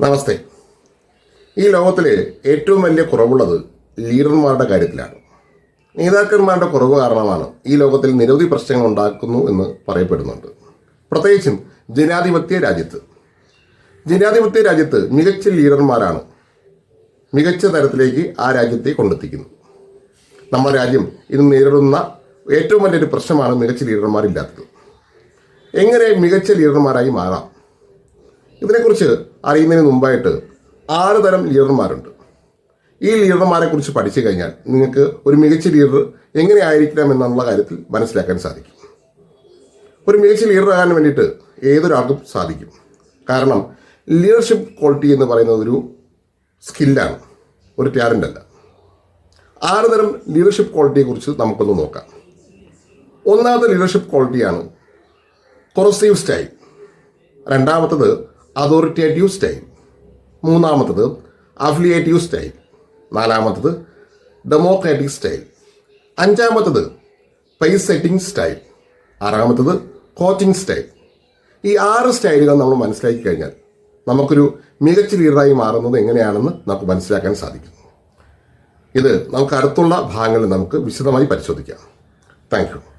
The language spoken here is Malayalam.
നമസ്തേ. ഈ ലോകത്തിലെ ഏറ്റവും വലിയ കുറവുള്ളത് ലീഡർമാരുടെ കാര്യത്തിലാണ്. നേതാക്കന്മാരുടെ കുറവ് കാരണമാണ് ഈ ലോകത്തിൽ നിരവധി പ്രശ്നങ്ങൾ ഉണ്ടാക്കുന്നു എന്ന് പറയപ്പെടുന്നുണ്ട്. പ്രത്യേകിച്ചും ജനാധിപത്യ രാജ്യത്ത്. ജനാധിപത്യ രാജ്യത്ത് മികച്ച ലീഡർമാരാണ് മികച്ച തരത്തിലേക്ക് ആ രാജ്യത്തെ കൊണ്ടെത്തിക്കുന്നത്. നമ്മുടെ രാജ്യം ഇന്ന് നേരിടുന്ന ഏറ്റവും വലിയൊരു പ്രശ്നമാണ് മികച്ച ലീഡർമാരില്ലാത്തത്. എങ്ങനെ മികച്ച ലീഡർമാരായി മാറാം? ഇതിനെക്കുറിച്ച് അറിയുന്നതിന് മുമ്പായിട്ട് ആറ് തരം ലീഡർമാരുണ്ട്. ഈ ലീഡർമാരെ കുറിച്ച് പഠിച്ചു കഴിഞ്ഞാൽ നിങ്ങൾക്ക് ഒരു മികച്ച ലീഡർ എങ്ങനെ ആയിരിക്കണം എന്നുള്ള കാര്യത്തിൽ മനസ്സിലാക്കാൻ സാധിക്കും. ഒരു മികച്ച ലീഡർ ആകാൻ വേണ്ടിയിട്ട് ഏതൊരാൾക്കും സാധിക്കും. കാരണം ലീഡർഷിപ്പ് ക്വാളിറ്റി എന്ന് പറയുന്നത് ഒരു സ്കില്ലാണ് ഒരു ടാലന്റ് അല്ല. ആറ് തരം ലീഡർഷിപ്പ് ക്വാളിറ്റിയെ കുറിച്ച് നമുക്കൊന്ന് നോക്കാം. ഒന്നാമത്തെ ലീഡർഷിപ്പ് ക്വാളിറ്റിയാണ് കൊറസീവ് സ്റ്റൈൽ. രണ്ടാമത്തത് അതോറിറ്റേറ്റീവ് സ്റ്റൈൽ മൂന്നാമത്തത് അഫിലിയേറ്റീവ് സ്റ്റൈൽ നാലാമത്തത് ഡെമോക്രാറ്റിക് സ്റ്റൈൽ അഞ്ചാമത്തത് പൈസ് സെറ്റിംഗ് സ്റ്റൈൽ ആറാമത്തത് കോച്ചിങ് സ്റ്റൈൽ ഈ ആറ് സ്റ്റൈലുകൾ നമ്മൾ മനസ്സിലാക്കി കഴിഞ്ഞാൽ നമുക്കൊരു മികച്ച ലീഡറായി മാറുന്നത് എങ്ങനെയാണെന്ന് നമുക്ക് മനസ്സിലാക്കാൻ സാധിക്കും. ഇത് നമുക്ക് അടുത്തുള്ള ഭാഗങ്ങളിൽ നമുക്ക് വിശദമായി പരിശോധിക്കാം. താങ്ക്